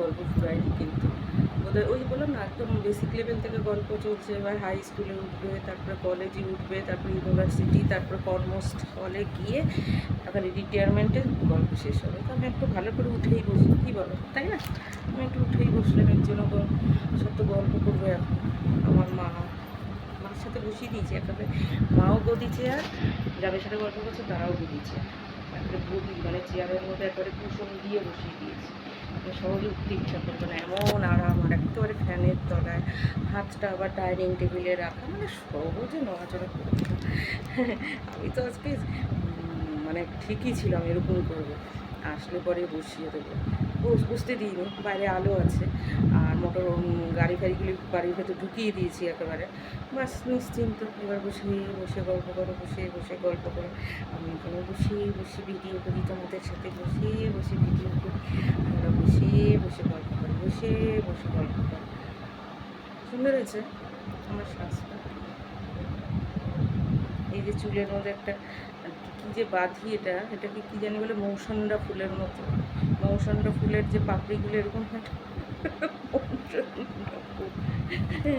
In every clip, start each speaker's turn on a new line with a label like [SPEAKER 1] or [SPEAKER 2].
[SPEAKER 1] গল্প ফুরায়নি কিন্তু। ওদের ওই বললাম না, একদম বেসিক লেভেল থেকে গল্প চলছে, এবার হাই স্কুলে উঠবে, তারপরে কলেজে উঠবে, তারপরে ইউনিভার্সিটি তারপরে কর্মস্থলে গিয়ে তারপরে রিটায়ারমেন্টে গল্প শেষ হবে। তো আমি একটু ভালো করে উঠেই বসি, কী বলো? তাই না? আমি একটু উঠেই বসলাম, এর সত্য গল্প করব এখন। আমার মা, মার সাথে বসিয়ে দিয়েছি, একেবারে মাও গদি আর যাদের সাথে গল্প করছে তারাও গদি চেয়ার তারপরে গদি মানে চেয়ারের মধ্যে একবারে কুশন দিয়ে বসিয়ে দিয়েছি। সহজে উঠতে ইচ্ছা করবে না এমন আরাম, আর একেবারে ফ্যানের তলায় হাতটা আবার ডাইনিং টেবিলে রাখা মানে সহজে নড়াচড়া করবে আমি তো আজকে মানে ঠিকই ছিলাম, এরকম করব। আসলে পরে বসিয়ে দেবো। বসতে দিইনি, বাইরে আলো আছে। আর মোটর গাড়ি ফাড়িগুলি বাড়ির ভেতর ঢুকিয়ে দিয়েছি একেবারে। বাস নিশ্চিন্ত, এবার বসে বসে গল্প করো, বসে বসে গল্প করো। আমি এখানে বসে বসে ভিডিও করি, তোমাদের সাথে বসে বসে ভিডিও করি। আমরা বসে বসে গল্প করি, বসে বসে গল্প করি। সুন্দর হয়েছে আমার শ্বাসটা এই যে চুলের মধ্যে একটা কী যে বাঁধি এটা এটাকে কী জানি বলে মৌসন্ডা ফুলের মতো মৌসন্ডা ফুলের যে পাপড়িগুলো এরকম? মৌসন্ডা ফুল। হ্যাঁ,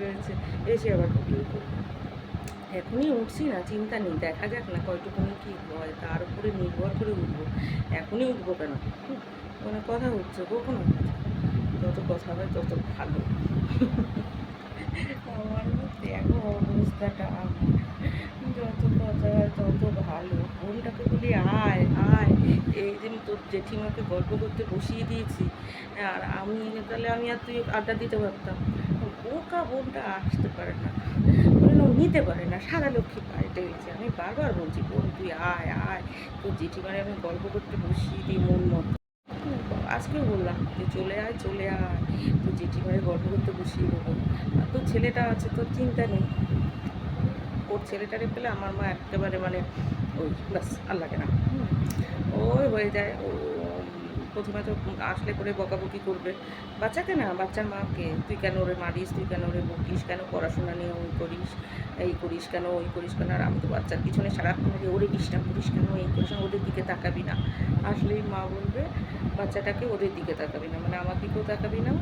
[SPEAKER 1] রয়েছে এসে আবার ভিডিও এখনই উঠছি না চিন্তা নেই দেখা যাক না কয়টুকুনি কী হয় তার উপরে নির্ভর করে উঠবো এখনই উঠবো কেন মানে কথা হচ্ছে কখন হবে? যত কথা হয় তত ভালো আমার দেখো অবস্থাটা আমার যত কথা তত ভালো। বোনটাকে বলি, আয় আয়। এই যে তোর জেঠিমাকে গল্প করতে বসিয়ে দিয়েছি। আর আমি তাহলে আমি আর তুই আড্ডা দিতে পারতাম। বোকা বোনটা আসতে পারে না। বলল নিতে পারে না। সারা লক্ষ্মী বাড়িতে গেছে। আমি বারবার বলছি, বোন, তুই আয় আয়। তোর জেঠিমারে আমি গল্প করতে বসিয়ে দিই মন মতো। আজকেও বললাম যে, চলে আয় চলে আয়। তোর জেঠিমারে গল্প করতে বসিয়ে দেবো। আর তোর ছেলেটা আছে, তোর চিন্তা নেই। ওর ছেলেটারে পেলে আমার মা একেবারে মানে ওই ব্যাস লাগে না। ওই হয়ে যায়, ও, প্রথমে তো আসলে করে বকাবকি করবে। বাচ্চাকে না, বাচ্চার মাকে, তুই কেন ওরে মারিস, তুই কেন ওরে বকিস, কেন পড়াশোনা নিয়ে ওই করিস, এই করিস কেন, ওই করিস কেন, আর আমি তো বাচ্চার পিছনে সারাক্ষণ ওরে ডিস্টার্ব করিস কেন, এই করিস ওদের দিকে তাকাবি না। আসলেই মা বলবে, বাচ্চাটাকে ওদের দিকে তাকাবি না মানে আমার দিকেও তাকাবি না,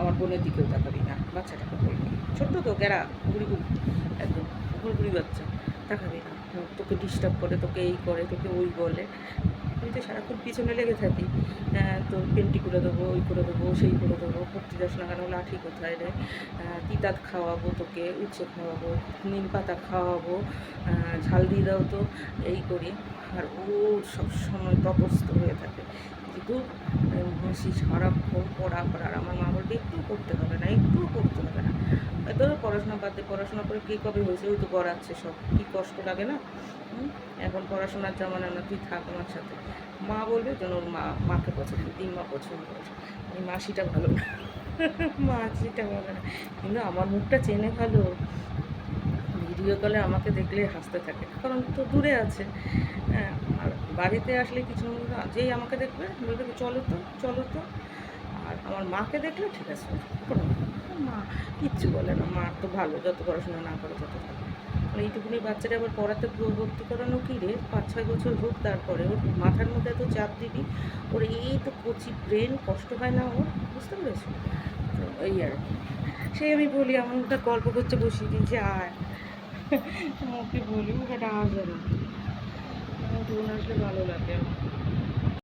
[SPEAKER 1] আমার বোনের দিকেও তাকাবি না। বাচ্চাটাকে বলবে ছোট্ট তো গেরা গুড়ি একদম গুড়গুড়ি বাচ্চা। তাকাবি না। তোকে ডিস্টার্ব করে তোকে এই করে তোকে ওই বলে। আমি তো সারাক্ষণ পিছনে লেগে থাকি। হ্যাঁ, তো পেন্টি করে দেবো ওই করে দেবো সেই করে দেবো পড়তে যাস না কেন লাঠি কোথায় রে? তিতাত খাওয়াবো তোকে উচ্ছে খাওয়াবো নিম পাতা খাওয়াবো ঝাল দিয়ে দাও তো এই করি। আর ও সবসময় তপস্ত হয়ে থাকে। কিন্তু হাসি সারাক্ষণ পড়া আর আমার মা বলবে, একটু করতে হবে না, একটু করতে হবে না। হয়তো পড়াশোনা বাদে পড়াশোনা করে কী কবে হয়েছে, ওই তো গড়াচ্ছে সব, কী কষ্ট লাগে না? এখন পড়াশোনার জামানা না তুই থাক আমার সাথে। মা বলবে, যেন ওর মা, মাকে পছন্দ মা পছন্দ করে এই মাসিটা ভালো না। মাসিটা ভালো না। কিন্তু আমার মুখটা চেনে ভালো। ভিডিও কলে আমাকে দেখলে হাসতে থাকে। কারণ তো দূরে আছে। হ্যাঁ, আর বাড়িতে আসলে কিছু না যেই আমাকে দেখবে বলবে চলো তো চলো তো। আর আমার মাকে দেখলে ঠিক আছে কোনো মা কিচ্ছু বলে না মা তো ভালো যত পড়াশোনা না করে তত ভালো। এইটুকুনি বাচ্চাটা আবার পড়াতে ভর্তি করানো কি রে? পাঁচ ছয় বছর হোক তারপরে ওর মাথার মধ্যে এত চাপ দিবি ওর এই তো কচি ব্রেন কষ্ট হয় না ওর বুঝতে পেরেছ? তো এই আর সেই আমি বলি আমার একটা গল্প করতে বসিয়ে দিয়েছি আয়। ওকে বলি মুখে আসবে না আমার আসলে ভালো লাগে। আমার